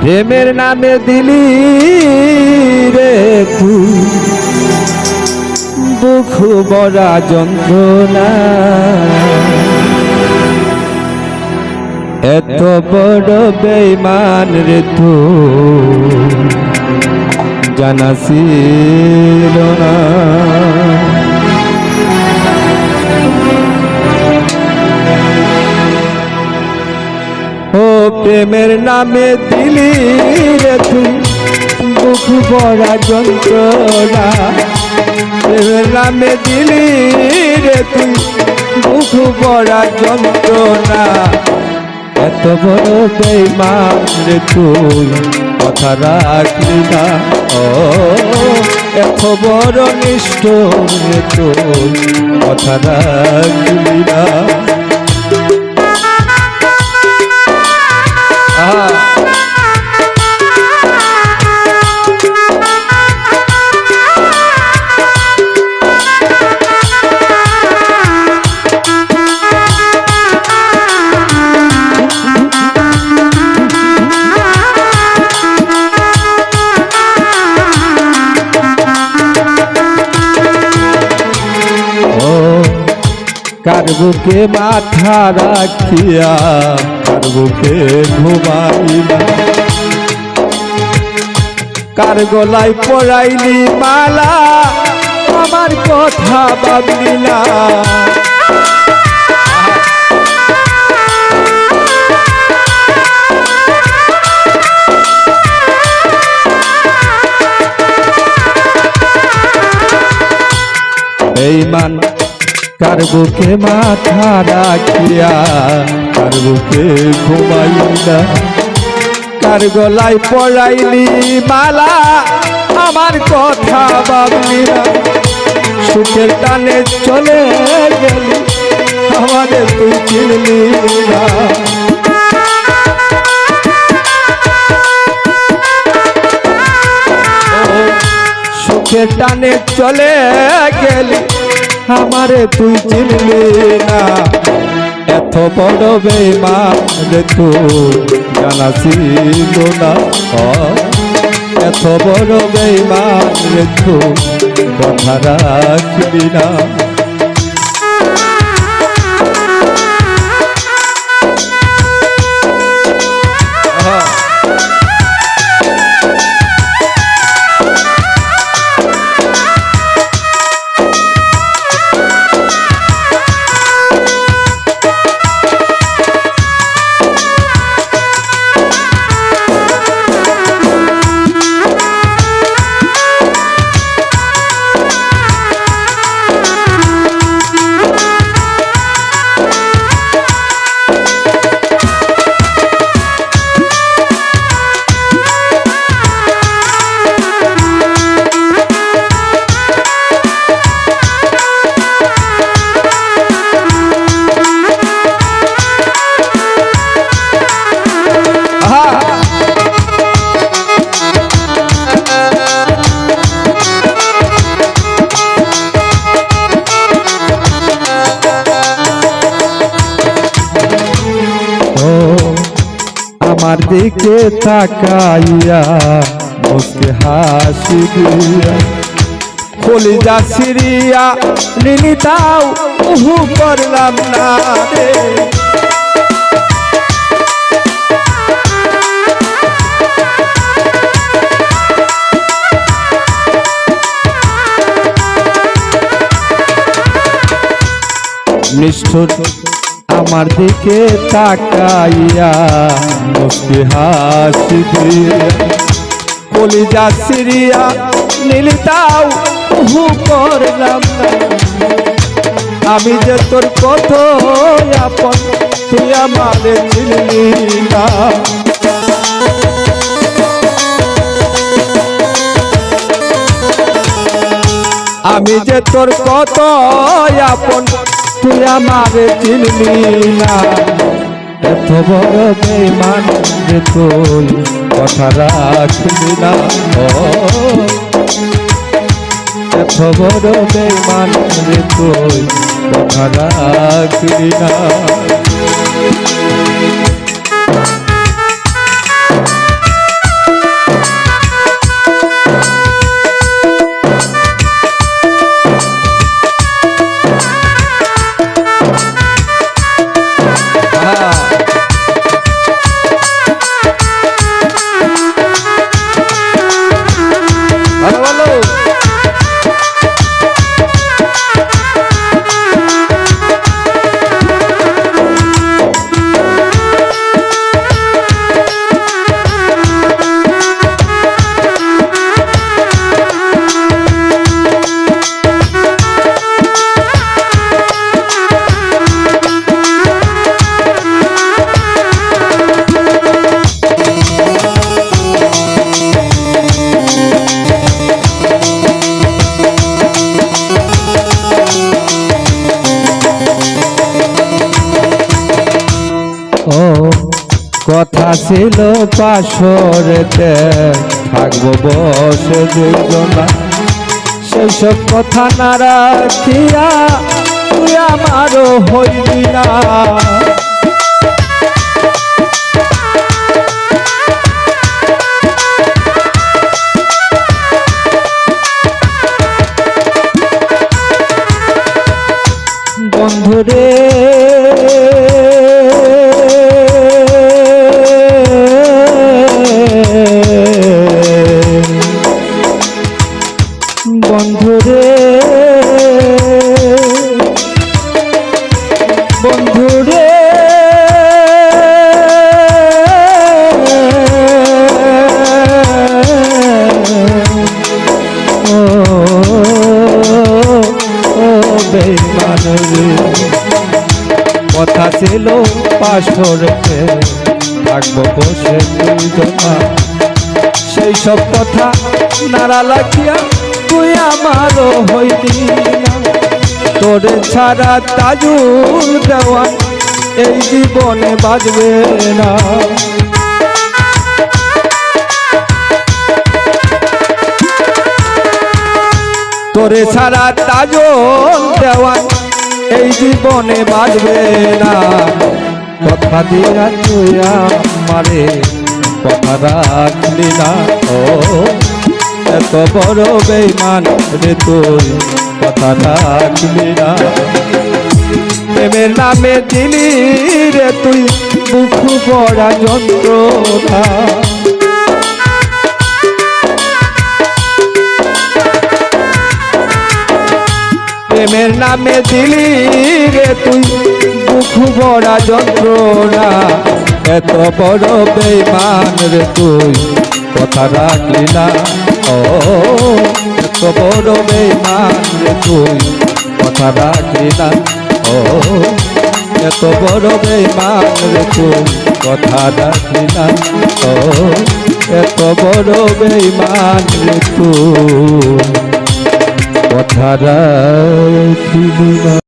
প্রেমের নামে দিলি রে তুই দুঃখ, বড়া যন্ত্রণা। এত বড় বেইমান রে তো। জানা না। প্রেমের নামে দিলি রে তুই বুক বড়া যন্ত্রণা। প্রেমের নামে দিলি রে তুই বুক বড়া যন্ত্রণা। এত বড় বেইমান রে তুই, কথা রাখলি না। ও, এত বড় নিষ্ঠ রে তুই, কথা রাখলি না। কার বুকে মাথা রাখিয়া কার বুকে ঘুমাইলা? কার গলায় পড়াইলি মালা আমার কথা ভাবলি না বেইমান কার বুকে মাথা রাখিয়া, কার বুকে ঘুমাইলা। কার গলায় পড়াইলি মালা, আমার কথা ভাবলি। সুখের টানে চলে গেলি, আমাদের তুই চিনলি না সুখের টানে চলে গেলি আমারে তুই চিনলি না। এত বড় বেমান রে তুই জানা ছিল না। এত বড় বেমান রে তুই কথা রাখবি না। আমার দিকে তাকাইয়া মুসকে হাসি দিয়া, কলিজা সিরিয়া নিনি তাও উহু করলাম না রে। নিষ্ঠুর আমার দিকে তাকাইয়া মুসকি হাসি দিয়া কলিজা সিরিয়া নীলিতাও উহু করলাম না। আমি যে তোর কত আপন, তুই আমারে চিনলি না আমি যে তোর কত আপন তুই আমার চিনলি না। এত বড় বেমান যে তুই কথা রাখবি না। এত বড় বেমান যে তুই কথা রাখবি না। ছিল পাশরেতে, থাকব বসে দুজনা। সেই সব কথা না রাখিয়া তুই আমারও হইলি না। বন্ধুরে ও ও বেমান রে। কথা ছিল পাশরেতে থাকব বসে সেই সব কথা নাড়া লাগিয়া তুই আমারও হইলি না। তোরে ছাড়া তাজুল দেওয়ান এই জীবনে বাজবে না। তোরে ছাড়া তাজল দেওয়ান এই জীবনে বাজবে না। কথা দিয়া তুই আমারে কথা রাখলি না, ও এত বড় বেইমান রে তুই, কথা রাখলি না। প্রেমের নামে দিলি রে তুই মুখ পড়া যন্ত্রণা। প্রেমের নামে দিলি রে তুই দুঃখ বড়া যন্ত্রণা। এত বড় বেইমান রে তুই, কথা রাখলি না। এত বড় তুই কথা রাখলি না ও এত বড় বেইমান রে তুই কথা না ও এত বড় বেইমান রে তুই কথা না